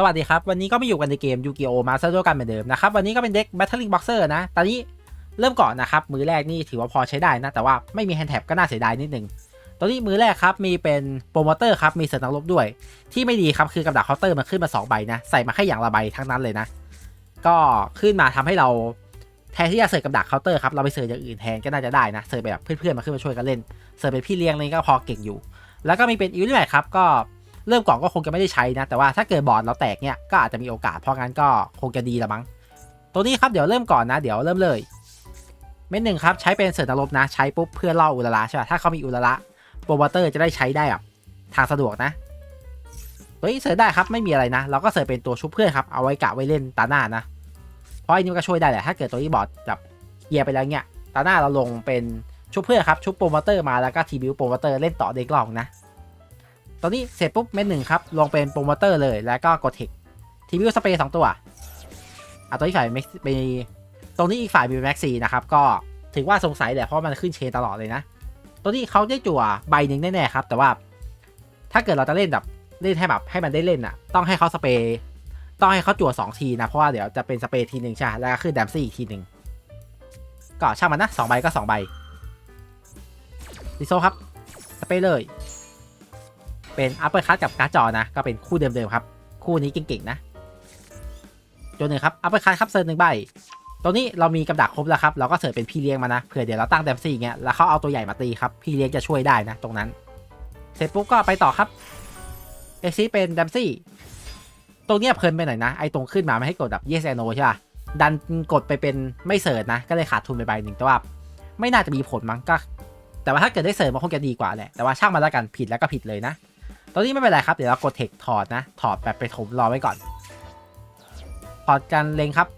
สวัสดีครับ วันนี้ก็มาอยู่กันในเกมยูกิโอมาสเตอร์กันเหมือนเดิมนะครับ วันนี้ก็เป็นเด็ก Battling Boxer นะ ตอนนี้เริ่มก่อนนะครับ มือแรกนี่ถือว่าพอใช้ได้นะ แต่ว่าไม่มีแฮนด์แท็บก็น่าเสียดายนิดนึงตอนนี้มือแรกครับ มีเป็นโปรโมเตอร์ครับ มีเสริมนักรบด้วย ที่ไม่ดีครับคือกับดักเคาน์เตอร์มันขึ้นมา2ใบนะ ใส่มาแค่อย่างละใบทั้งนั้นเลยนะ ก็ขึ้นมาทำให้เราแทนที่จะเสิร์ฟกับดักเคาน์เตอร์ครับ เราไปเสิร์ฟอย่างอื่นแทนก็น่าจะได้นะ เสิร์ฟแบบเพื่อนๆมาขึ้นมาช่วยกันเล่น เสิร์ฟเป็นพี่เลี้ยงนี่ก็พอเก่งอยู่ แล้วก็มีเป็นอีวิลแมทครับ ก็ เริ่มก่อนก็คงจะไม่ได้ใช้นะ แต่ว่าถ้าเกิดบอร์ดเราแตกเนี่ยก็อาจจะมีโอกาสเพราะงั้นก็คงจะดีละมั้ง ตัวนี้ครับเดี๋ยวเริ่มก่อนนะ เดี๋ยวเริ่มเลย เม็ดหนึ่งครับใช้เป็นเสริมนรบนะ ใช้ปุ๊บเพื่อล่ออุลระใช่ป่ะถ้าเขามีอุลระโปรโมเตอร์จะได้ใช้ได้แบบทางสะดวกนะ ตัวนี้เสริมได้ครับไม่มีอะไรนะ เราก็เสริมเป็นตัวชุบเพื่อนครับเอาไว้กะไว้เล่นตาหน้านะ เพราะอันนี้มันก็ช่วยได้แหละถ้าเกิดตัวนี้บอร์ดแบบเกียร์ไปแล้วเนี่ยตาหน้าเราลงเป็นชุบเพื่อนครับชุบโปรโมเตอร์มาแล้วก็ทีบิวโปรโมเตอร์เล่นต่อเด็กลองนะ ตอนนี้เสร็จปุ๊บเม็ดหนึ่งครับ ลงเป็นโปรโมเตอร์เลย แล้วก็กดเทคทีวิวสเปรย์สองตัวอะตัวนี้ฝ่ายมีตรงนี้อีกฝ่ายมีแม็กซีนะครับ ก็ถือว่าสงสัยแหละเพราะมันขึ้นเชนตลอดเลยนะ ตัวนี้เขาได้จั่วใบหนึ่งแน่ๆครับ แต่ว่า ถ้าเกิดเราจะเล่นแบบเล่นให้แบบให้มันได้เล่นอะ ต้องให้เขาสเปรย์ต้องให้เขาจั่วสองทีนะ เพราะว่าเดี๋ยวจะเป็นสเปรย์ทีหนึ่งใช่ แล้วก็ขึ้นแดมซี่อีกทีหนึ่งก็ช่างมันนะสองใบก็สองใบดิโซครับสเปรย์เลย เป็นอัปเปอร์คัตกับการ์ดจอนะ ก็เป็นคู่เดิมๆครับ คู่นี้เก่งๆนะตัวหนึ่งครับอัปเปอร์คัตครับเซิร์ฟหนึ่งใบตรงนี้เรามีกับดักครบแล้วครับ เราก็เสิร์ฟเป็นพี่เลี้ยงมานะเผื่อเดี๋ยวเราตั้งแดมซี่เงี้ยแล้วเขาเอาตัวใหญ่มาตีครับ พี่เลี้ยงจะช่วยได้นะตรงนั้น เสร็จปุ๊บก็ไปต่อครับเอ็กซิเป็นแดมซี่ตรงเนี้ยเพลินไปหน่อยนะ ไอตรงขึ้นมาไม่ให้กดแบบ yes and no ใช่ป่ะดันกดไปเป็นไม่เสิร์ฟนะ ก็เลยขาดทุนไปใบหนึ่งแต่ว่าไม่น่าจะมีผลมั้งก็ แต่ว่าถ้าเกิดได้เสิร์ฟมันคงจะดีกว่าแหละแต่ว่าช่างมันแล้วกันผิดแล้วก็ผิดเลยนะ ตอนนี้ไม่เป็นไรครับ เดี๋ยวเรากดเทคถอดนะ ถอดแบบไปถมรอไว้ก่อน ถอดกันเล็งครับ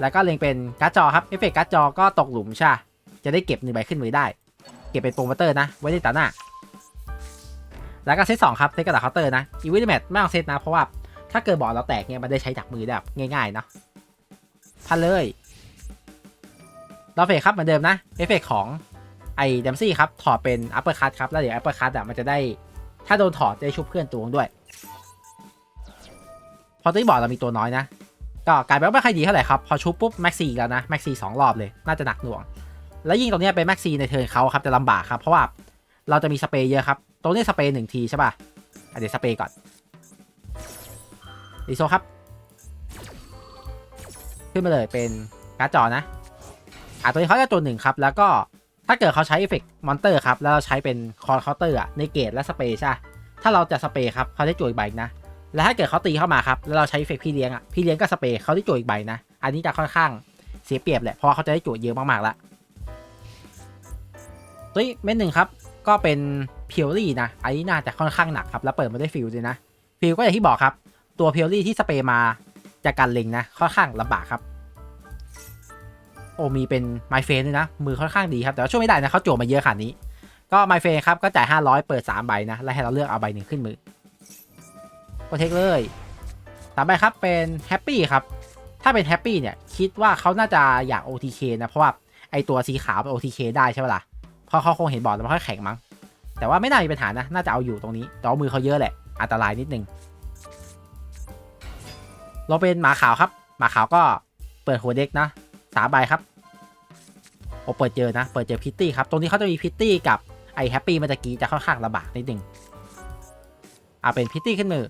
แล้วก็เล็งเป็นการ์ดจอครับ เอฟเฟกต์การ์ดจอก็ตกหลุมใช่ จะได้เก็บหนึ่งใบขึ้นมือได้ เก็บเป็นโปรโมเตอร์นะ ไว้ในตาหน้า แล้วก็เซตสองครับ เซตกระดาษเคาน์เตอร์นะ อีวิลแมทไม่เอาเซตนะ เพราะว่าถ้าเกิดบอร์ดเราแตกเนี่ยมันได้ใช้จากมือแบบง่ายๆเนาะพันเลยเราเฟกครับเหมือนเดิมนะ เอฟเฟกของไอ้ดัมซี่ครับ ถอดเป็นอัปเปอร์คัตครับ แล้วเดี๋ยวอัปเปอร์คัตอะมันจะได้ ถ้าโดนถอดจะชุบเพื่อนตัวด้วย พอตัวที่บอกเรามีตัวน้อยนะ ก็กลายเป็นว่าไม่ค่อยดีเท่าไหร่ครับ พอชุบปุ๊บแม็กซี่แล้วนะแม็กซี่สองรอบเลย น่าจะหนักหน่วง แล้วยิ่งตรงนี้เป็นแม็กซี่ในเทิร์นเขาครับจะลำบากครับ เพราะว่าเราจะมีสเปรย์เยอะครับ ตรงนี้สเปรย์หนึ่งทีใช่ป่ะเดี๋ยวสเปรย์ก่อนดีโซครับ ขึ้นมาเลยเป็นการ์ดจอนะอะตัวนี้เขาจะตัวหนึ่งครับ แล้วก็ ถ้าเกิดเขาใช้เอฟเฟกต์มอนเตอร์ครับ แล้วเราใช้เป็นคอร์เคาน์เตอร์อะในเกตและสเปช่ะถ้าเราจะสเปรย์ครับเขาได้จวดอีกใบนะ แล้วถ้าเกิดเขาตีเข้ามาครับ แล้วเราใช้เอฟเฟกต์พี่เลี้ยงอะพี่เลี้ยงก็สเปรย์เขาได้จวดอีกใบนะ อันนี้จะค่อนข้างเสียเปรียบแหละเพราะเขาจะได้จวดเยอะมากๆละตัวนี้เม็ดหนึ่งครับก็เป็นเพียวรี่นะอันนี้น่าจะค่อนข้างหนักครับแล้วเปิดมาได้ฟิลด้วยนะฟิลก็อย่างที่บอกครับ ตัวเพียวรี่ที่สเปย์มาจากการเล็งนะค่อนข้างลำบากครับ โอ้มีเป็นไมเฟนด้วยนะ มือค่อนข้างดีครับ แต่ว่าช่วยไม่ได้นะเขาโจมมาเยอะขนาดนี้ ก็ไมเฟนครับ ก็จ่าย 500 เปิด 3 ใบนะ แล้วให้เราเลือกเอาใบหนึ่งขึ้นมือก็เทคเลยสามใบครับเป็นแฮปปี้ครับ ถ้าเป็นแฮปปี้เนี่ย คิดว่าเขาน่าจะอยาก OTK นะ เพราะว่าไอตัวสีขาวเป็น OTK ได้ใช่ไหมล่ะเพราะเขาคงเห็นบอร์ดแล้วมันค่อยแข็งมั้ง แต่ว่าไม่น่ามีปัญหานะ น่าจะเอาอยู่ตรงนี้แต่ว่ามือเขาเยอะแหละ อันตรายนิดนึง เราเป็นหมาขาวครับ หมาขาวก็เปิดหัวเด็กนะ สามใบครับโอเปิดเจอนะ เปิดเจอพิตตี้ครับ ตรงนี้เขาจะมีพิตตี้กับไอแฮปปี้เมื่อกี้จะค่อนข้างลำบากนิดนึงอ่าเป็นพิตตี้ขึ้นมือ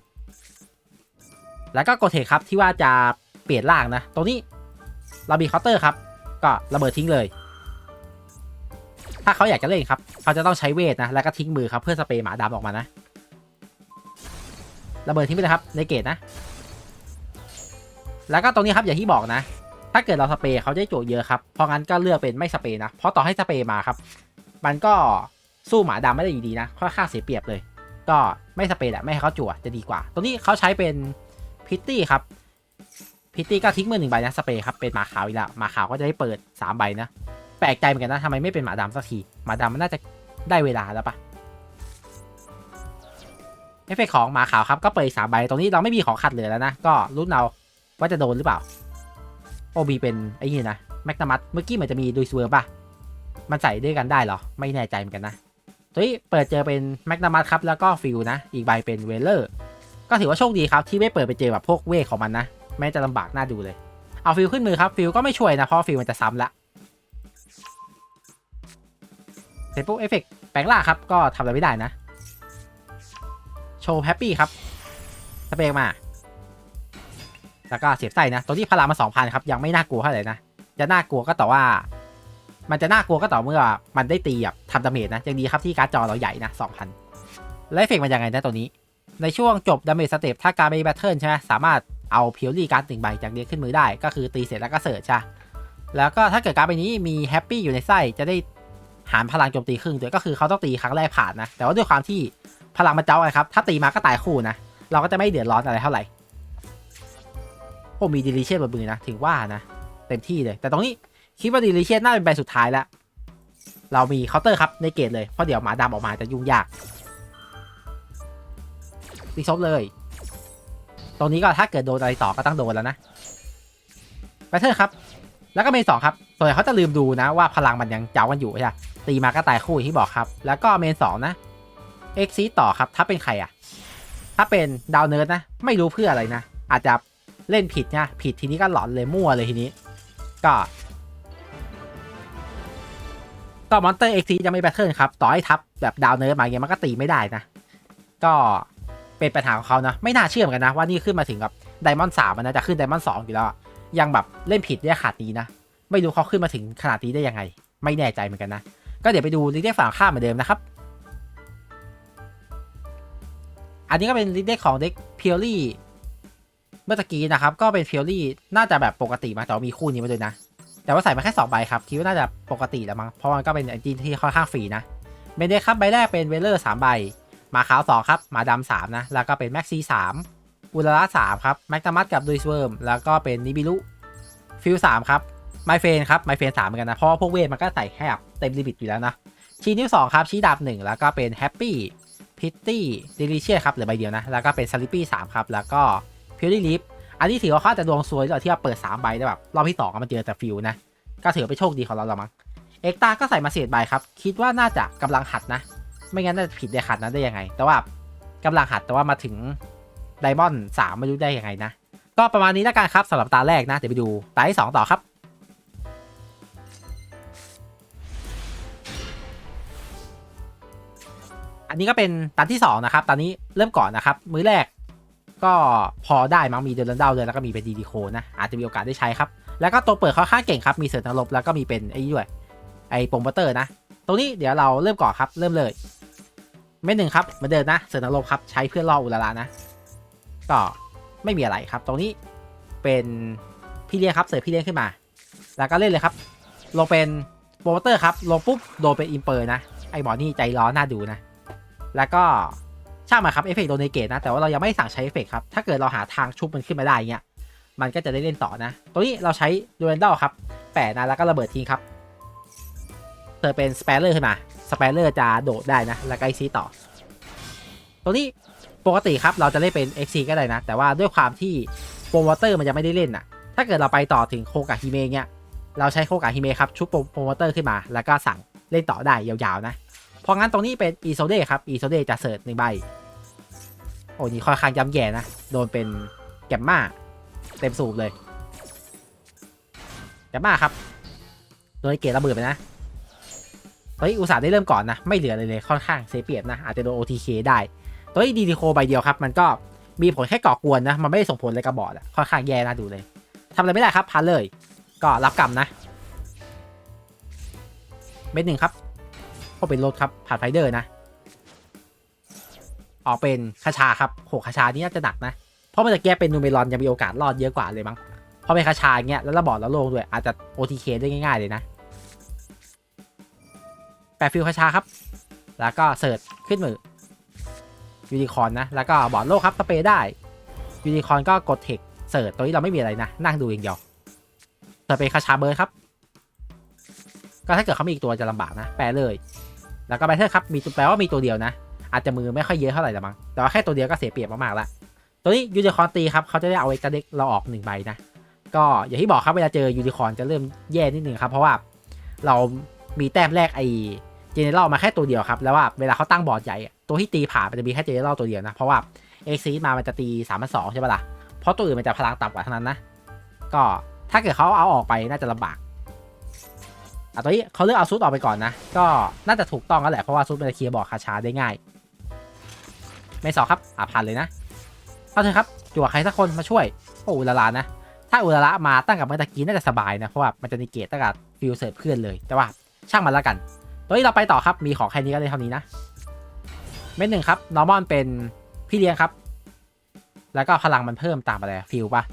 แล้วก็โกเทครับที่ว่าจะเปลี่ยนร่างนะ ตรงนี้เรามีเคาน์เตอร์ครับ ก็ระเบิดทิ้งเลย ถ้าเขาอยากจะเล่นครับ เขาจะต้องใช้เวทนะ แล้วก็ทิ้งมือครับเพื่อสเปรย์หมาดำออกมานะ ระเบิดทิ้งไปเลยครับในเกตนะ แล้วก็ตรงนี้ครับอย่างที่บอกนะ ถ้าเกิดเราสเปรย์เขาจะได้โจทย์เยอะครับ เพราะงั้นก็เลือกเป็นไม่สเปรย์นะ เพราะต่อให้สเปรย์มาครับ มันก็สู้หมาดำไม่ได้อยู่ดีนะค่อนข้างเสียเปรียบเลย ก็ไม่สเปรย์แหละไม่ให้เขาจั่วจะดีกว่าตรงนี้เขาใช้เป็นพิตตี้ครับ พิตตี้ก็ทิ้งมือหนึ่งใบนะสเปรย์ครับเป็นหมาขาวอีกแล้วหมาขาวก็จะได้เปิดสามใบนะแปลกใจเหมือนกันนะทำไมไม่เป็นหมาดำสักทีหมาดำมันน่าจะได้เวลาแล้วปะเอฟเฟกของหมาขาวครับก็เปิดสามใบตรงนี้เราไม่มีของขัดเหลือแล้วนะก็รุ้นเอาว่าจะโดนหรือเปล่า โอบีเป็นไอ้นี่นะแมกนามัสเมื่อกี้เหมือนจะมีดูสเวอร์ป่ะ มันใส่ด้วยกันได้เหรอ ไม่แน่ใจเหมือนกันนะตัวนี้เปิดเจอเป็นแมกนามัสครับแล้วก็ฟิลนะ อีกใบเป็นเวลเลอร์ก็ถือว่าโชคดีครับที่ไม่เปิดไปเจอแบบพวกเวทของมันนะแม้จะลำบากน่าดูเลย เอาฟิลขึ้นมือครับฟิลก็ไม่ช่วยนะเพราะฟิลมันจะซ้ำละเสร็จปุ๊บเอฟเฟกต์แปลงล่าครับก็ทำอะไรไม่ได้นะ โชว์แฮปปี้ครับสเปรย์มา แล้วก็เสียบไส้นะ ตัวที่พลังมาสองพันครับ ยังไม่น่ากลัวเท่าไหร่นะ จะน่ากลัวก็ต่อว่า มันจะน่ากลัวก็ต่อเมื่อมันได้ตีแบบทำดาเมจนะ ยังดีครับที่การ์ดจอเราใหญ่นะสองพันและเอฟเฟกมันยังไงนะตัวนี้ ในช่วงจบดาเมจสเต็ปถ้าการไปแบทเทิลใช่ไหมสามารถเอาเพียวรี่การ์ดหนึ่งใบจากเด็กขึ้นมือได้ ก็คือตีเสร็จแล้วก็เสิร์ชใช่แล้วก็ถ้าเกิดการ์ดใบนี้มีแฮปปี้อยู่ในไส้จะได้หารพลังโจมตีครึ่งด้วยก็คือเขาต้องตีครั้งแรกผ่านนะ แต่ว่าด้วยความที่พลังมันเจ้าไงครับ ถ้าตีมาก็ตายคู่นะ เราก็จะไม่เดือดร้อนอะไรเท่าไหร่ โอ้มีดิลิเชียสบนมือนะถึงว่านะ เต็มที่เลย แต่ตรงนี้คิดว่าดิลิเชียสน่าเป็นใบสุดท้ายแล้ว เรามีเคาน์เตอร์ครับในเกตเลย เพราะเดี๋ยวหมาดำออกมาจะยุ่งยากตีซบเลย ตรงนี้ก็ถ้าเกิดโดนอะไรต่อก็ต้องโดนแล้วนะแบทเทอร์ครับ แล้วก็เมนสองครับ ส่วนใหญ่เขาจะลืมดูนะว่าพลังมันยังเจ้ากันอยู่ใช่ไหมตีมาก็ตายคู่อย่างที่บอกครับ แล้วก็เมนสองนะเอ็กซีต่อครับ ถ้าเป็นใครอะถ้าเป็นดาวเนิร์ดนะ ไม่รู้เพื่ออะไรนะ อาจจะ เล่นผิดนะผิดทีนี้ก็หลอนเลยมั่วเลยทีนี้ ก็ก็มอนเตอร์เอ็กซีจะไม่แบทเทิลครับ ต่อให้ทับแบบดาวเนิร์ดมาเงี้ยมันก็ตีไม่ได้นะ ก็เป็นปัญหาของเขานะ ไม่น่าเชื่อเหมือนกันนะ ว่านี่ขึ้นมาถึงกับไดมอนด์สามนะจะขึ้นไดมอนด์สองอยู่แล้ว ยังแบบเล่นผิดได้ขาดนี้นะ ไม่รู้เขาขึ้นมาถึงขนาดนี้ได้ยังไง ไม่แน่ใจเหมือนกันนะ ก็เดี๋ยวไปดูลิเดียฝั่งข้ามเหมือนเดิมนะครับ อันนี้ก็เป็นลิเดของเด็กเพียวลี่ เมื่อตะกี้นะครับ ก็เป็นเพียวลี่น่าจะแบบปกติมาแต่ว่ามีคู่นี้มาด้วยนะ แต่ว่าใส่มาแค่2ใบครับ คิดว่าน่าจะปกติแล้วมั้งเพราะมันก็เป็นไอจินที่ค่อนข้างฟรีนะเบนเดครับใบแรกเป็นเวลเลอร์สามใบหมาขาวสองครับหมาดำสามนะ แล้วก็เป็นแม็กซี่สามอุลาระสามครับ แม็กตามัสกับดุยสเวิร์ม แล้วก็เป็นนิบิลุฟิลสามครับ ไมเฟนครับ ไมเฟนสามเหมือนกันนะ เพราะพวกเวทมันก็ใส่แค่แบบเต็มลิมิตอยู่แล้วนะ ชีนิ้วสองครับ ชีดาบหนึ่งแล้วก็เป็นแฮปปี้พิตตี้ดิลิเชียครับเหลือใบเดียวนะ แล้วก็เป็นซาลิปี้สามครับ แล้วก็ พิวรี่ลิฟอันนี้ถือว่าเขาอาจจะดวงซวยด้วยที่ว่าเปิด3ใบได้แบบรอบที่2มันเจอแต่ฟิวนะ ก็ถือเป็นโชคดีของเราละมั้งเอ็กตาก็ใส่มาเศษใบครับ คิดว่าน่าจะกำลังหัดนะ ไม่งั้นน่าจะผิดได้หัดนั้นได้ยังไง แต่ว่ากำลังหัดแต่ว่ามาถึงไดมอนด์สามไม่รู้ได้ยังไงนะ ก็ประมาณนี้แล้วกันครับสำหรับตาแรกนะ เดี๋ยวไปดูตาที่สองต่อครับอันนี้ก็เป็นตันที่2นะครับ ตอนนี้เริ่มก่อนนะครับ มือแรก ก็พอได้มั้งมีเดลันดาเลยแล้วก็มีเป็นดีดีโคนะ อาจจะมีโอกาสได้ใช้ครับ แล้วก็ตัวเปิดค่อนข้าเก่งครับ มีเสริมทางลบแล้วก็มีเป็นไอ้นี่ด้วยไอ้โปรโมเตอร์นะ ตรงนี้เดี๋ยวเราเริ่มก่อนครับเริ่มเลยไม่หนึ่งครับเหมือนเดิมนะเสริมทางลบครับใช้เพื่อล่ออุลาระนะ ก็ไม่มีอะไรครับ ตรงนี้เป็นพี่เลี้ยงครับเสิร์พี่เลี้ยงขึ้นมา แล้วก็เล่นเลยครับ ลงเป็นโปรโมเตอร์ครับลงปุ๊บโดนเป็นอิมเปอร์นะไอ้หมอนี่ใจร้อนน่าดูนะ แล้วก็ ช่างมาครับเอฟเฟกต์โดนในเกตนะ แต่ว่าเรายังไม่สั่งใช้เอฟเฟกต์ครับ ถ้าเกิดเราหาทางชุบมันขึ้นมาได้เงี้ย มันก็จะได้เล่นต่อนะ ตัวนี้เราใช้ดูเรนดอลครับแปะนะแล้วก็ระเบิดทิ้งครับ เธอเป็นสเปเลอร์ขึ้นมา สเปเลอร์จะโดดได้นะ แล้วก็ไอซีต่อ ตัวนี้ปกติครับเราจะเล่นเป็น XC ก็ได้นะ แต่ว่าด้วยความที่โปรโมเตอร์มันยังไม่ได้เล่นอะ ถ้าเกิดเราไปต่อถึงโคกะฮิเมะเงี้ย เราใช้โคกะฮิเมะครับชุบโปรโมเตอร์ขึ้นมา แล้วก็สั่งเล่นต่อได้ยาวๆนะ พราะงั้นตรงนี้เป็นอีโซเดครับอีโซเดจะเสิร์ชหนึ่งใบ โอ้นี่ค่อนข้างย้ำแย่นะ โดนเป็นแกมมาเต็มสูบเลยแกมมาครับ โดนเกตระเบิดไปนะตอนนี้อุตส่าห์ได้เริ่มก่อนนะ ไม่เหลือเลยเลยค่อนข้างเสียเปรียบนะ อาจจะโดน OTK ได้ตัวนี้ดีดีโคใบเดียวครับ มันก็มีผลแค่ก่อกวนนะ มันไม่ได้ส่งผลอะไรกับบอร์ดอะค่อนข้างแย่นะดูเลยทำอะไรไม่ได้ครับพันเลย ก็รับกรรมนะ เม็ดหนึ่งครับ ก็เป็นรถครับผ่านไฟเดอร์นะ ออกเป็นคาชาครับโหคาชานี่น่าจะหนักนะ เพราะมันจะแก้เป็นนูเมรอนยังมีโอกาสรอดเยอะกว่าเลยมั้งเพราะเป็นคาชาเงี้ยแล้วระบอดแล้วโลงด้วยอาจจะ OTK ได้ง่ายๆเลยนะแปะฟิลคาชาครับ แล้วก็เสิร์ชขึ้นมือยูนิคอนนะ แล้วก็บอดโลกครับสเปรย์ได้ยูนิคอนก็กดเทคเสิร์ชตัวนี้เราไม่มีอะไรนะ นั่งดูอย่างเดียวเสิร์ชเป็นคาชาเบิร์ดครับ ก็ถ้าเกิดเขามีอีกตัวจะลำบากนะ แปลเลย แล้วก็แบทเทอร์ครับมีแปลว่ามีตัวเดียวนะ อาจจะมือไม่ค่อยเยอะเท่าไหร่ละมั้งแต่ว่าแค่ตัวเดียวก็เสียเปรียบมากๆละตัวนี้ยูนิคอนตีครับเขาจะได้เอาเอกเด็กเราออกหนึ่งใบนะ ก็อย่างที่บอกครับเวลาเจอยูนิคอนจะเริ่มแย่นิดนึงครับ เพราะว่าเรามีแต้มแรกไอเจเนอเรลมาแค่ตัวเดียวครับแล้วว่าเวลาเขาตั้งบอร์ดใหญ่ตัวที่ตีผ่านมันจะมีแค่เจเนอเรลตัวเดียวนะเพราะว่าเอ็กซีมามันจะตี3ามพันสองใช่ปะล่ะเพราะตัวอื่นมันจะพลังต่ำกว่าเทั้งนั้นนะก็ถ้าเกิดเขาเอาออกไปน่าจะลำบาก อะตัวนี้เขาเลือกเอาซุดออกไปก่อนนะ ก็น่าจะถูกต้องแล้วแหละ เพราะว่าซุดมันจะเคลียร์บอร์ดคาชาได้ง่าย ไม่สอครับ อะผ่านเลยนะเอาเถอะครับจั่วใครสักคนมาช่วยโอ้อุลาลานะ ถ้าอุลาละมาตั้งกับเมื่อตะกี้น่าจะสบายนะ เพราะว่ามันจะนิเกตตั้งกับฟิลเสิร์ฟเพื่อนเลย แต่ว่าช่างมันแล้วกันตัวนี้เราไปต่อครับ มีของแค่นี้ก็เลยเท่านี้นะ เม็ดหนึ่งครับ นอร์มอนเป็นพี่เลี้ยงครับ แล้วก็พลังมันเพิ่มตามอะไรฟิลปะ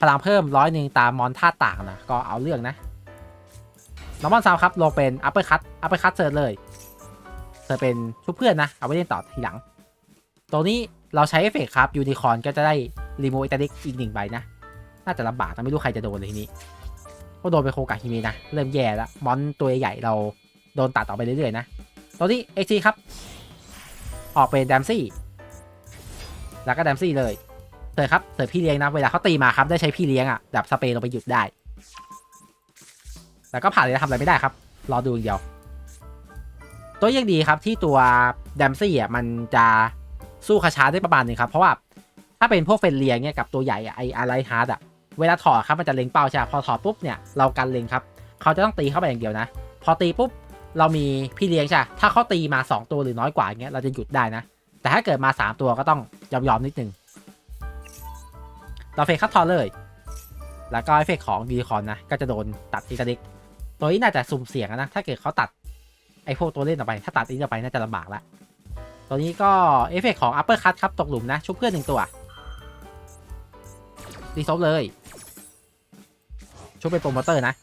พลังเพิ่มร้อยหนึ่งตามมอนท่าต่างนะ ก็เอาเรื่องนะ น้อร์มอนซาวครับลงเป็นอัปเปอร์คัตอัปเปอร์คัตเซิร์ชเลยเซิร์ชเป็นชุบเพื่อนนะ เอาไว้เล่นต่อทีหลัง ตรงนี้เราใช้เอฟเฟกต์ครับยูนิคอร์นก็จะได้รีโมอิตาลิกอีกหนึ่งใบนะ น่าจะลำบากแต่ไม่รู้ใครจะโดนเลยทีนี้ก็โดนไปโคกาฮิเมินะ เริ่มแย่แล้วมอนตัวใหญ่เราโดนตัดออกไปเรื่อยๆนะตรงนี้เอ็กซีครับ ออกเป็นแดมซี่ แล้วก็แดมซี่เลยเสิร์ฟครับเสิร์ฟพี่เลี้ยงนะ เวลาเขาตีมาครับ ได้ใช้พี่เลี้ยงอะแบบสเปรย์ลงไปหยุดได้ แล้วก็ผ่านเลยนะทำอะไรไม่ได้ครับ รอดูอย่างเดียว ตัวยังดีครับที่ตัวแดมซี่อะมันจะสู้คาช้าได้ประมาณหนึงครับ เพราะว่าถ้าเป็นพวกเฟนเลียงเนี่ยกับตัวใหญ่ไออะไรฮาร์ดอะเวลาถอดครับมันจะเล็งเป้าใช่พอถอดปุ๊บเนี่ยเรากันเล็งครับ เขาจะต้องตีเข้าไปอย่างเดียวนะ พอตีปุ๊บเรามีพี่เลี้ยงใช่ถ้าเขาตีมา 2 ตัวหรือน้อยกว่าอย่างเงี้ยเราจะหยุดได้นะ แต่ถ้าเกิดมา 3 ตัวก็ต้องยอมยอมๆนิดนึงเราเฟกคัตทอร์เลย แล้วก็เอฟเฟกของดีคอนนะ ก็จะโดนตัดอีกระดิก ตัวนี้น่าจะสุ่มเสี่ยงนะ ถ้าเกิดเขาตัดไอพวกตัวเล่นออกไป ถ้าตัดนี้ออกไปน่าจะลำบากละ ตัวนี้ก็เอฟเฟกของอัปเปอร์คัตครับ ตกหลุมนะ ชุบเพื่อนหนึ่งตัวดีซบเลย ชุบเป็นโปรโมเตอร์นะ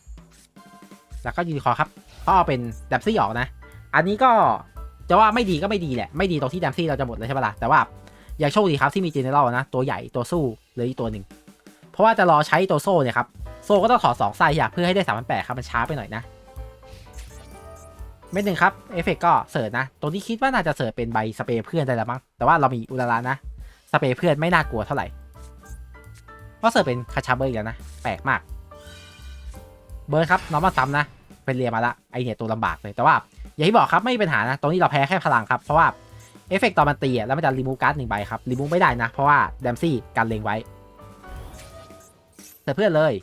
แล้วก็ยูนิคอร์ครับก็เอาเป็นแดมซี่ออกนะ อันนี้ก็จะว่าไม่ดีก็ไม่ดีแหละ ไม่ดีตรงที่แดมซี่เราจะหมดเลยใช่ปะล่ะ แต่ว่าอยังโชคดีครับที่มีเจเนอเรลนะ ตัวใหญ่ตัวสู้เลืออีกตัวหนึ่ง เพราะว่าจะรอใช้ตัวโซ่เนี่ยครับ โซ่ก็ต้องถอดสองไส้อยากเพื่อให้ได้สามพันแปดครับมันช้าไปหน่อยนะ เม็ดหนึ่งครับเอฟเฟกก็เสิร์ชนะตัวนี้คิดว่าน่าจะเสิร์ชเป็นใบสเปรย์เพื่อนได้แล้วมั้งแต่ว่าเรามีอุลาลานะ สเปรย์เพื่อนไม่น่ากลัวเท่าไหร่เพราะเสิร์ชเป็นคาชาเบอร์อีกแล้วนะ แปลกมาก เบอร์ครับน้องมาซ้ำนะเป็นเรียมาละไอเนี่ยตัวลำบากเลยแต่ว่า อย่างที่บอกครับไม่มีปัญหานะ ตรงนี้เราแพ้แค่พลังครับเพราะว่าเอฟเฟกต์ตอนมันตีแล้วมันจะรีมูฟการ์ดหนึ่งใบครับรีมูฟไม่ได้นะ เพราะว่าแดมซี่กันเลงไว้เสิร์ฟเพื่อนเลย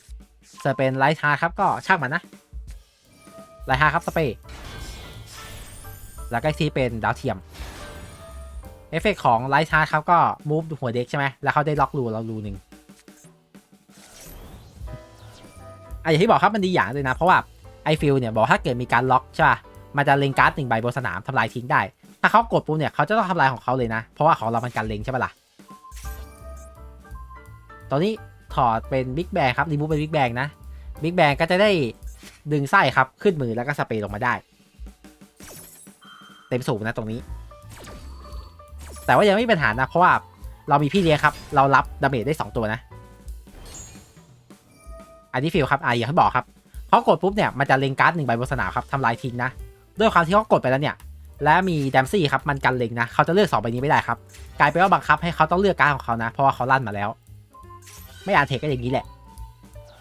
เสิร์ฟเป็นไลท์ฮาร์ครับก็ช่างมันนะไลท์ฮาร์ครับสเปรย์แล้วก็ทีเป็นดาวเทียม เอฟเฟกต์ของไลท์ฮาร์ครับก็มูฟหัวเด็กใช่ไหมแล้วเขาได้ล็อกรูเรารูหนึ่งอะอย่างที่บอกครับมันดีอย่างเลยนะ เพราะว่าไอฟิลเนี่ยบอกถ้าเกิดมีการล็อกใช่ป่ะมันจะเล็งการ์ดหนึ่งใบบนสนามทำลายทิ้งได้ ถ้าเขากดปุ๊บเนี่ยเขาจะต้องทำลายของเขาเลยนะ เพราะว่าของเรามันการเล็งใช่ป่ะล่ะตอนนี้ ถอดเป็นบิ๊กแบงครับรีมูฟเป็นบิ๊กแบงนะบิ๊กแบงก็จะได้ดึงไส้ครับขึ้นมือแล้วก็สเปรย์ลงมาได้ เต็มสูบนะตรงนี้ แต่ว่ายังไม่มีปัญหานะเพราะว่าเรามีพี่เลี้ยงครับ เรารับดาเมจได้สองตัวนะ อันนี้ฟิลครับอะอย่างที่บอกครับพอกดปุ๊บเนี่ยมันจะเล็งการ์ดหนึ่งใบบนสนามครับทำลายทิ้งนะ ด้วยความที่เขากดไปแล้วเนี่ย และมีแดมซี่ครับมันกันเล็งนะเขาจะเลือกสองใบนี้ไม่ได้ครับ กลายเป็นว่าบังคับให้เขาต้องเลือกการ์ดของเขานะ เพราะว่าเขาลั่นมาแล้ว ไม่อ่านเทคก็อย่างนี้แหละ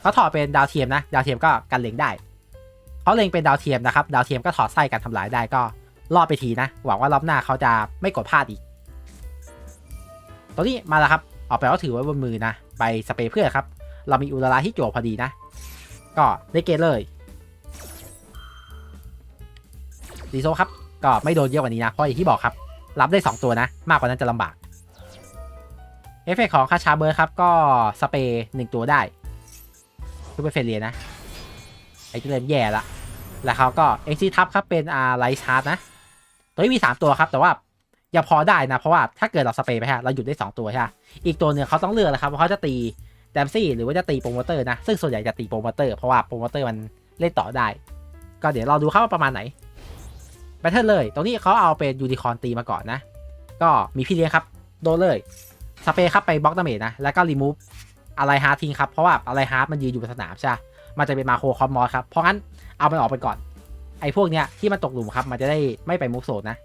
เขาถอดเป็นดาวเทียมนะ ดาวเทียมก็กันเล็งได้เขาเล็งเป็นดาวเทียมนะครับ ดาวเทียมก็ถอดไส้การทำลายได้ก็รอดไปทีนะ หวังว่ารอบหน้าเขาจะไม่กดพลาดอีก ตัวนี้มาแล้วครับ ออกไปก็ถือไว้บนมือนะใบสเปรย์เพื่อนครับ เรามีอุลาราที่จั่วพอดีนะ ก็ได้เกตเลยดีโซครับ ก็ไม่โดนเยอะกว่านี้นะ เพราะอย่างที่บอกครับ รับได้ 2 ตัวนะ มากกว่านั้นจะลำบาก เอฟเฟกของคาชาเบอร์ครับ ก็สเปรย์หนึ่งตัวได้ทุกเป็นเฟรเลียนะ ไอ้ที่เริ่มแย่ละ แล้วเขาก็เอ็กซี่ทับครับ เป็นอาไลท์ชาร์ดนะ ตัวนี้มี 3 ตัวครับ แต่ว่ายังพอได้นะ เพราะว่าถ้าเกิดเราสเปรย์ไปฮะเราหยุดได้ 2 ตัวใช่ไหมอีกตัวหนึ่งเขาต้องเลือกนะครับว่าเขาจะตีแดมซี่หรือว่าจะตีโปรโมเตอร์นะ ซึ่งส่วนใหญ่จะตีโปรโมเตอร์เพราะว่าโปรโมเตอร์มันเล่นต่อได้ ก็เดี๋ยวเราดูครับว่าประมาณไหนแบทเทิลเลย ตรงนี้เขาเอาเป็นยูนิคอร์นตีมาก่อนนะ ก็มีพี่เลี้ยงครับ โดนเลย สเปรย์ครับไปบล็อกดาเมจนะ แล้วก็รีมูฟอะไรฮาร์ทิ้งครับ เพราะว่าอะไรฮาร์ดมันยืนอยู่บนสนามใช่มันจะเป็นมาโครคอมมอสครับ เพราะงั้นเอามันออกไปก่อน ไอ้พวกเนี้ยที่มันตกหลุมครับ มันจะได้ไม่ไปมุกโซนนะ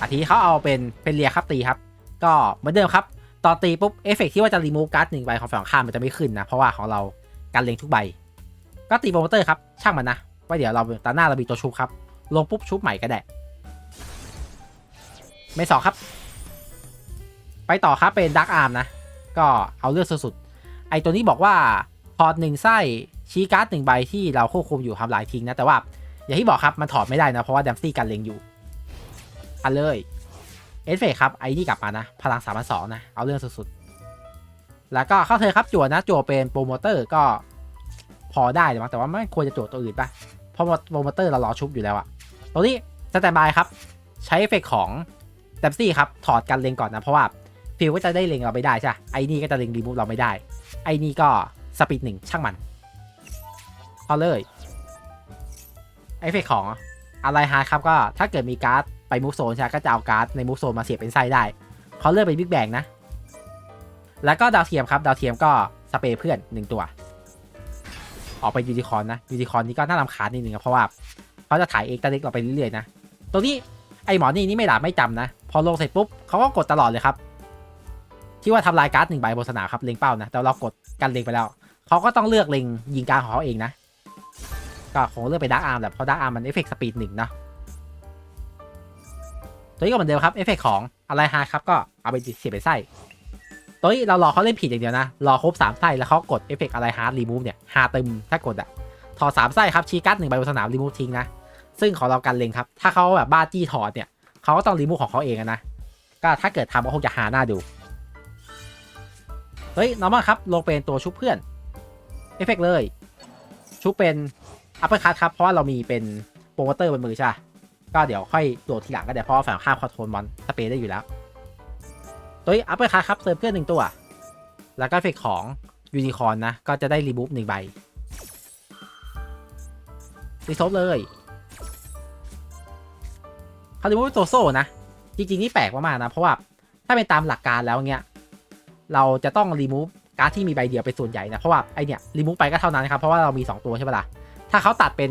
อาทีเขาเอาเป็นเป็นเลียครับตีครับ ก็เหมือนเดิมครับ ตอนตีปุ๊บเอฟเฟกที่ว่าจะรีมูฟการ์ดหนึ่งใบของฝั่งข้ามมันจะไม่ขึ้นนะ เพราะว่าของเราการเล็งทุกใบ ก็ตีโปรโมเตอร์ครับ ช่างมันนะว่าเดี๋ยวเราตาหน้าเรามีตัวชุบครับ ลงปุ๊บชุบใหม่ก็ได้ไม่สองครับ ไปต่อครับเป็นดักอาร์มนะ ก็เอาเลือกสุดๆไอตัวนี้บอกว่าถอดหนึ่งไส้ชี้การ์ดหนึ่งใบที่เราควบคุมอยู่ทำลายทิ้งนะ แต่ว่า อย่างที่บอกครับ มันถอดไม่ได้นะ เพราะว่าแดมซี่กันเลงอยู่อันเลยเอฟเฟครับ ไอนี่กลับมานะ พลังสามพันสองนะ เอาเรื่องสุดๆ แล้วก็เข้าเธอครับจั่วนะจั่วเป็นโปรโมเตอร์ก็พอได้แต่ว่าไม่ควรจะจั่วตัวอื่นปะเพราะว่าโปรโมเตอร์เรารอชุบอยู่แล้วอะตรงนี้สแตนบายครับ ใช้เอฟเฟกของแดมซี่ครับถอดกันเลงก่อนนะเพราะว่า ฟิลก็จะได้เล็งเราไม่ได้ใช่ปะไอ้นี่ก็จะเล็งรีมูฟเราไม่ได้ ไอ้นี่ก็สปีดหนึ่งช่างมัน เอาเลยเอฟเฟกของอะไรฮาร์ดครับก็ถ้าเกิดมีการ์ดไปมูฟโซนใช่ก็จะเอาการ์ดในมูฟโซนมาเสียบเป็นไส้ได้เขาเลือกเป็นบิ๊กแบงนะ แล้วก็ดาวเทียมครับดาวเทียมก็สเปรย์เพื่อนหนึ่งตัว ออกไปยูนิคอนนะยูนิคอนนี่ก็น่ารำคาญนิดนึงเพราะว่าเขาจะถ่ายเอกตาเล็กเราไปเรื่อยๆนะ ตรงนี้ไอหมอนี่นี่ไม่หลาบไม่จำนะ พอลงเสร็จปุ๊บเขาก็กดตลอดเลยครับ ที่ว่าทำลายการ์ดหนึ่งใบบนสนามครับเล็งเป้านะแต่เรากดกันเล็งไปแล้วเขาก็ต้องเลือกเล็งยิงการของเขาเองนะก็คงเลือกไปดักอาร์มแหละเพราะดักอาร์มมันเอฟเฟกต์สปีดหนึ่งเนาะตัวนี้ก็เหมือนเดิมครับเอฟเฟกต์ของอะไรฮาครับก็เอาไปเสียบไปไส้ตัวนี้เรารอเขาเล่นผิดอย่างเดียวนะ รอครบสามไส้แล้วเขากดเอฟเฟกต์อะไรฮาร์ดรีมูฟเนี่ยฮาเตึมถ้ากดอะถอดสามไส้ครับชี้การ์ดหนึ่งใบบนสนามรีมูฟทิ้งนะ ซึ่งของเรากันเล็งครับ ถ้าเขาแบบบ้าจี้ถอดเนี่ยเขาก็ต้องรีมูฟของเขาเองนะ ก็ถ้าเกิดทำก็คงจะหาหน้าดู เฮ้ยน้องมาครับ ลงเป็นตัวชุบเพื่อน เอฟเฟกเลย ชุบเป็นอัปเปอร์คัตครับ เพราะว่าเรามีเป็นโปรโมเตอร์บนมือใช่ก็เดี๋ยวค่อยโดดทีหลังก็ได้เพราะว่าฝั่งข้ามคอนโทรลมอนสเปรย์ได้อยู่แล้ว ตัวอัปเปอร์คัตครับเซิร์ฟเพื่อนหนึ่งตัว แล้วก็เฟกของยูนิคอร์นนะ ก็จะได้รีมูฟหนึ่งใบรีซบเลยเขารีมูฟตัวโซ่นะ จริงๆ นี่แปลกมากๆนะ เพราะว่าถ้าเป็นตามหลักการแล้วเงี้ย เราจะต้องรีมูฟการ์ดที่มีใบเดียวเป็นส่วนใหญ่นะ เพราะว่าไอเนี่ยรีมูฟไปก็เท่านั้นครับ เพราะว่าเรามี 2 ตัวใช่ปะล่ะ ถ้าเขาตัดเป็น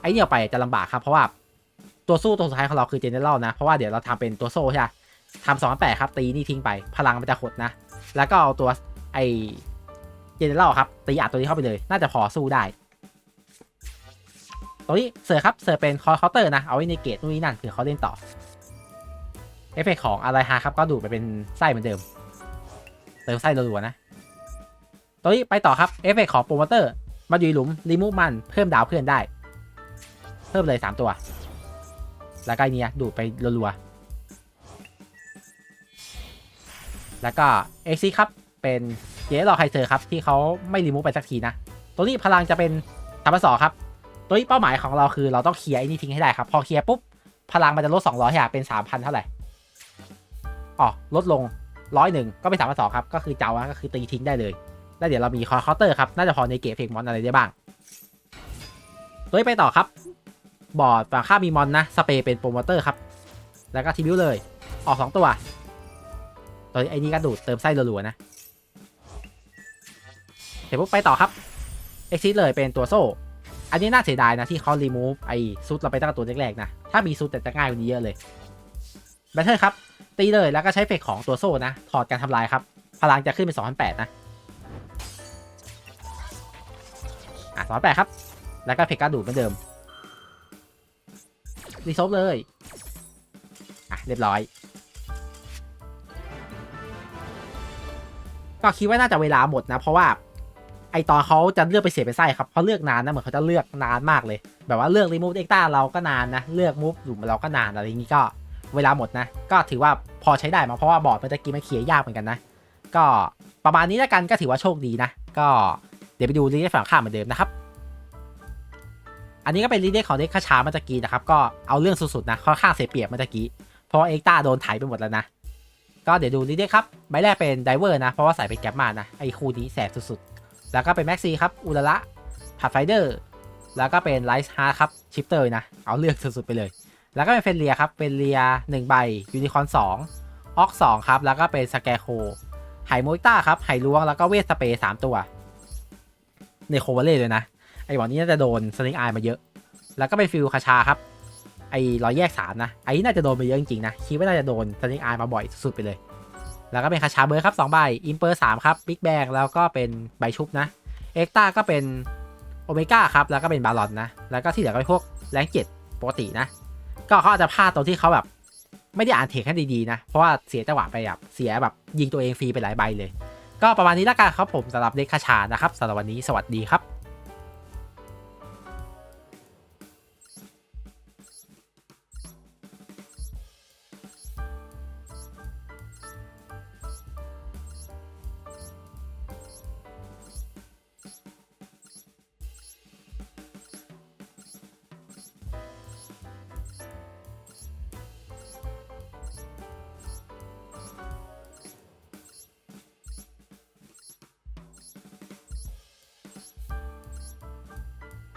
ไอเนี่ยไปจะลำบากครับ เพราะว่าตัวสู้ตัวสุดท้ายของเราคือเจเนอเรลนะ เพราะว่าเดี๋ยวเราทำเป็นตัวโซ่ใช่ไหมทำสองแปดครับตีนี่ทิ้งไปพลังมันจะหดนะ แล้วก็เอาตัวไอเจเนอเรลครับตีอัดตัวนี้เข้าไปเลย น่าจะพอสู้ได้ตัวนี้เสือครับเสือเป็นคอร์เคาน์เตอร์นะเอาไว้ในเกตนู่นนี่นั่นเผื่อเขาเล่นต่อเอฟเฟกของอะไรฮาครับก็ดูดไปเป็นไส้เหมือนเดิม เติมไส้รัวๆนะ ตัวนี้ไปต่อครับ เอฟเฟกของโปรโมเตอร์ มาอยู่หลุม รีมูฟมัน เพิ่มดาวเพื่อนได้ เพิ่มเลย 3 ตัว แล้วก็นเนี้ยดูดไปรัวๆ แล้วก็เอ็กซี่ครับ เป็นเจรอไคเซอร์ครับ ที่เขาไม่รีมูฟไปสักทีนะ ตัวนี้พลังจะเป็นธรรมสอครับ ตัวนี้เป้าหมายของเราคือเราต้องเคลียร์ไอ้นี่ทิ้งให้ได้ครับ พอเคลียร์ปุ๊บ พลังมันจะลด200ให้เป็น 3,000 เท่าไหร่อ๋อลดลง ร้อยหนึ่งก็เป็นสามพันสองครับ ก็คือเจ้าก็คือตีทิ้งได้เลย แล้วเดี๋ยวเรามีคอร์เคาน์เตอร์ครับ น่าจะพอในเกตเฟกมอนอะไรได้บ้างตัวไปต่อครับ บอร์ดฝั่งข้ามีมอนนะ สเปรย์เป็นโปรโมเตอร์ครับ แล้วก็ทีบิวเลย ออก2ตัว ตัวไอ้นี่ก็ดูดเติมไส้รัวๆนะเดี๋ยวปุ๊บไปต่อครับ เอ็กซิสเลยเป็นตัวโซ่ อันนี้น่าเสียดายนะที่เขารีมูฟไอ้ซุดเราไปตั้งแต่ตัวแรกๆนะ ถ้ามีซุดแต่จะง่ายกว่านี้เยอะเลยแบทเทิลครับ ตีเลยแล้วก็ใช้เฟกของตัวโซ่นะถอดการทำลายครับพลังจะขึ้นเป็น2,008นะอะ2,008ครับ แล้วก็เฟกการดูดเหมือนเดิมรีโซฟเลยอะเรียบร้อย ก็คิดว่าน่าจะเวลาหมดนะ เพราะว่าไอตอนเขาจะเลือกไปเสียไปไส้ครับเขาเลือกนานนะเหมือนเขาจะเลือกนานมากเลย แบบว่าเลือกรีมูฟเอ็กต้าเราก็นานนะ เลือกมูฟหลุมเราก็นานอะไรอย่างนี้ก็ เวลาหมดนะ ก็ถือว่าพอใช้ได้มาเพราะว่าบอร์ดเมื่อกี้มันเคลียยากเหมือนกันนะ ก็ประมาณนี้แล้วกันก็ถือว่าโชคดีนะ ก็เดี๋ยวไปดูรีเดฝั่งข้ามเหมือนเดิมนะครับ อันนี้ก็เป็นรีเดของเด็กคาชาเมื่อกี้นะครับ ก็เอาเรื่องสุดๆนะค่อนข้างเสียเปรียบเมื่อกี้ เพราะว่าเอ็กต้าโดนไถไปหมดแล้วนะ ก็เดี๋ยวดูรีเดครับใบแรกเป็นไดเวอร์นะเพราะว่าใส่เป็นแก๊ปมานะไอคู่นี้แสบสุดๆ แล้วก็เป็นแม็กซี่ครับอุลละผัดไฟเดอร์แล้วก็เป็นไลท์ฮาร์ครับชิปเตอร์นะเอาเลือกสุดๆไปเลย แล้วก็เป็นเฟนเลียครับเป็นเลีย1ใบยูนิคอน2ออก2ครับ แล้วก็เป็นสแกโคไหโมอิต้าครับไหล้วงแล้วก็เวทสเปย์3ตัวในโคเวเล่เลยนะ ไอ้หวานนี้น่าจะโดนสนิงอายมาเยอะ แล้วก็เป็นฟิลคาชาครับ ไอ้ร้อยแยกสามนะ ไอ้น่าจะโดนไปเยอะจริงๆนะคิดว่าน่าจะโดนสนิงอายมาบ่อยสุดๆไปเลย แล้วก็เป็นคาชาเบอร์ครับ2ใบอิมเปอร์3ครับบิ๊กแบงแล้วก็เป็นใบชุบนะเอ็กต้าก็เป็นโอเมก้าครับแล้วก็เป็นบาลอนนะแล้วก็ที่เหลือก็เป็นพวกแรงเจ็ดปกตินะ ก็เขาอาจจะพลาดตรงที่เขาแบบ ไม่ได้อ่านเทคให้ดีๆนะ เพราะว่าเสียจังหวะไปแบบเสียแบบยิงตัวเองฟรีไปหลายใบเลย ก็ประมาณนี้ละกันครับผมสำหรับเด็กคาชานะครับสำหรับวันนี้สวัสดีครับ